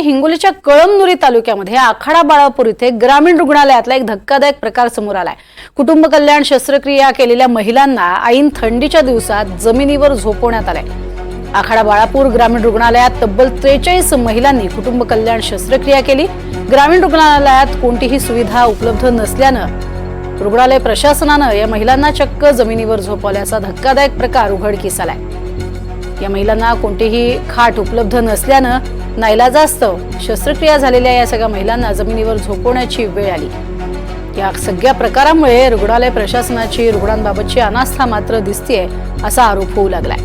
हिंगोलीच्या कळमनुरी तालुक्यामध्ये आखाडा बाळापूर इथे ग्रामीण रुग्णालयातला एक धक्कादायक प्रकार समोर आलाय. कुटुंब कल्याण शस्त्रक्रिया केलेल्या महिलांना ऐन थंडीच्या दिवसात जमिनीवर झोपवण्यात आलंय. आखाडा बाळापूर ग्रामीण रुग्णालयात तब्बल त्रेचाळीस महिलांनी कुटुंब कल्याण शस्त्रक्रिया केली. ग्रामीण रुग्णालयात कोणतीही सुविधा उपलब्ध नसल्यानं रुग्णालय प्रशासनानं या महिलांना चक्क जमिनीवर झोपवल्याचा धक्कादायक प्रकार उघडकीस आलाय. या महिलांना कोणतीही खाट उपलब्ध नसल्यानं नाईलाजास्तव शस्त्रक्रिया झालेल्या या सगळ्या महिलांना जमिनीवर झोपवण्याची वेळ आली. या सगळ्या प्रकारामुळे रुग्णालय प्रशासनाची रुग्णांबाबतची अनास्था मात्र दिसतीये असा आरोप होऊ लागलाय.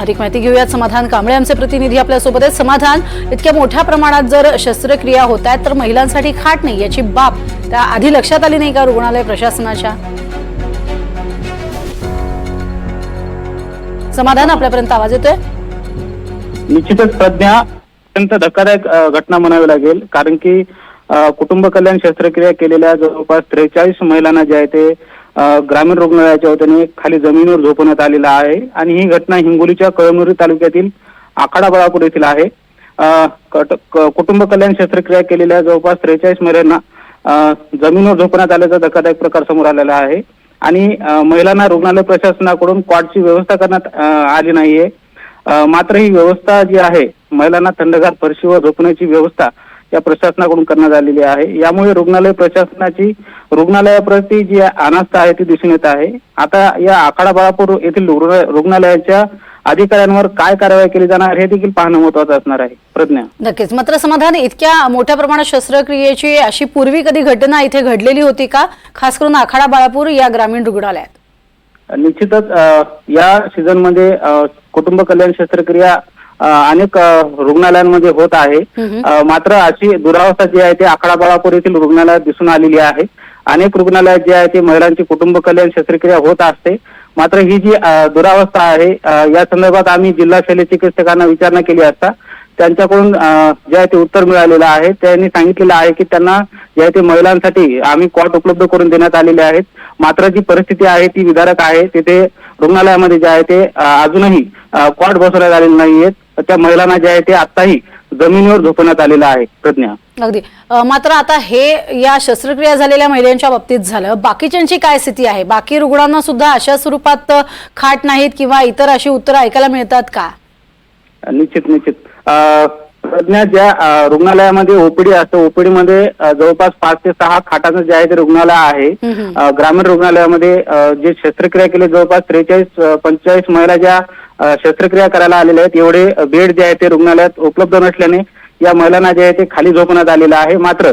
अधिक माहिती घेऊयात समाधान कांबळे आमचे प्रतिनिधी आपल्यासोबत आहेत. समाधान इतक्या मोठ्या प्रमाणात जर शस्त्रक्रिया होत आहेत तर महिलांसाठी खाट नाही याची बाब त्या आधी लक्षात आली नाही का रुग्णालय प्रशासनाच्या? समाधान आपल्यापर्यंत आवाज येतोय? निश्चितच प्रज्ञा अत्यंत धक्कादायक घटना म्हणावी लागेल. कारण की कुटुंब कल्याण शस्त्रक्रिया केलेल्या जवळपास त्रेचाळीस महिलांना जे आहे ते ग्रामीण रुग्णालयाच्या वतीने खाली जमिनीवर झोपवण्यात आलेला आहे. आणि ही घटना हिंगोलीच्या कळमनुरी तालुक्यातील आखाडा बळापूर येथील आहे. कट- कुटुंब कल्याण शस्त्रक्रिया केलेल्या जवळपास त्रेचाळीस महिलांना जमिनीवर झोपण्यात आल्याचा धक्कादायक प्रकार समोर आलेला आहे. आणि महिलांना रुग्णालय प्रशासनाकडून क्वाडची व्यवस्था करण्यात आली नाहीये. मात्र ही व्यवस्था जी आहे महिलांना थंडगार फरशीवर झोपण्याची व्यवस्था या प्रशासनाकडून करण्यात आलेली आहे. यामुळे रुग्णालय प्रशासनाची रुग्णालयाप्रती जी अनास्था आहे ती दिसून येत आहे. आता या आखाडा बाळापूर येथील रुग्ण- रुग्णालयाच्या अधिकाऱ्यांवर काय कारवाई केली जाणार हे देखील पाहणं महत्वाचं असणार आहे. प्रज्ञा. नक्कीच. मात्र समाधान इतक्या मोठ्या प्रमाणात शस्त्रक्रियेची अशी पूर्वी कधी घटना इथे घडलेली होती का? खास करून आखाडा बाळापूर या ग्रामीण रुग्णालयात. निश्चितच या सीझनमध्ये अ, कुटुंब कल्याण शस्त्रक्रिया अनेक रुग्णालयांमध्ये होत आहे. मात्र अशी दुरावस्था जी आहे ती आखाडा बाळापूर येथील रुग्णालयात दिसून आलेली आहे. अनेक रुग्णालयात जे आहे ते महिलांची कुटुंब कल्याण शस्त्रक्रिया होत असते. मात्र ही जी दुरावस्था आहे या संदर्भात आम्ही जिल्हा शल्य चिकित्सकांना विचारणा केली असता त्यांच्याकडून जे आहे ते उत्तर मिळालेलं आहे. त्यांनी सांगितलेलं आहे की त्यांना जे आहे ते महिलांसाठी आम्ही कॉट उपलब्ध करून देण्यात आलेले आहेत. मात्र जी परिस्थिती आहे ती विदारक आहे. तिथे रुग्णालयामध्ये जे आहे ते अजूनही कॉट बसवण्यात आलेले नाहीयेत. त्या महिलांना जे आहे ते आत्ताही जमिनीवर झोपवण्यात आलेलं आहे प्रज्ञा. अगदी. मात्र आता हे या शस्त्रक्रिया झालेल्या महिलांच्या बाबतीत झालं. बाकीच्यांची काय स्थिती आहे? बाकी रुग्णांना सुद्धा अशा स्वरूपात खाट नाहीत किंवा इतर अशी उत्तरं ऐकायला मिळतात का? निश्चित निश्चित. प्रज्ञा ज्या रुग्णालयामध्ये ओपीडी असतं ओपीडी मध्ये अ, जवळपास पाच ते सहा खाटाचं जे आहे ते रुग्णालय आहे. ग्रामीण रुग्णालयामध्ये जे शस्त्रक्रिया केली जवळपास त्रेचाळीस पंचेचाळीस महिला ज्या शस्त्रक्रिया करायला आलेल्या आहेत एवढे बेड जे आहे ते रुग्णालयात उपलब्ध नसल्याने या महिलांना जे आहे ते खाली झोपण्यात आलेलं आहे. मात्र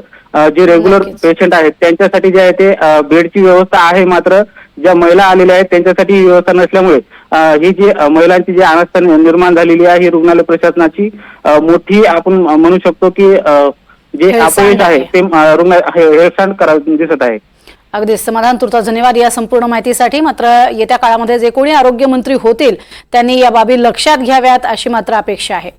जे रेग्युलर. पेशंट आहेत त्यांच्यासाठी जे आहे ते बेडची व्यवस्था आहे. मात्र ज्या महिला आलेल्या आहेत त्यांच्यासाठी ही व्यवस्था नसल्यामुळे ही जी महिलांची जी अनास्था निर्माण झालेली आहे ही रुग्णालय प्रशासनाची मोठी आपण म्हणू शकतो की जे अपयश आहे. ते रुग्ण हे- हेळसांड करा दिसत आहे. अगदी समाधान तुर्तास धन्यवाद या संपूर्ण माहितीसाठी. मात्र येत्या काळामध्ये जे कोणी आरोग्यमंत्री होतील त्यांनी या बाबी लक्षात घ्याव्यात अशी मात्र अपेक्षा आहे.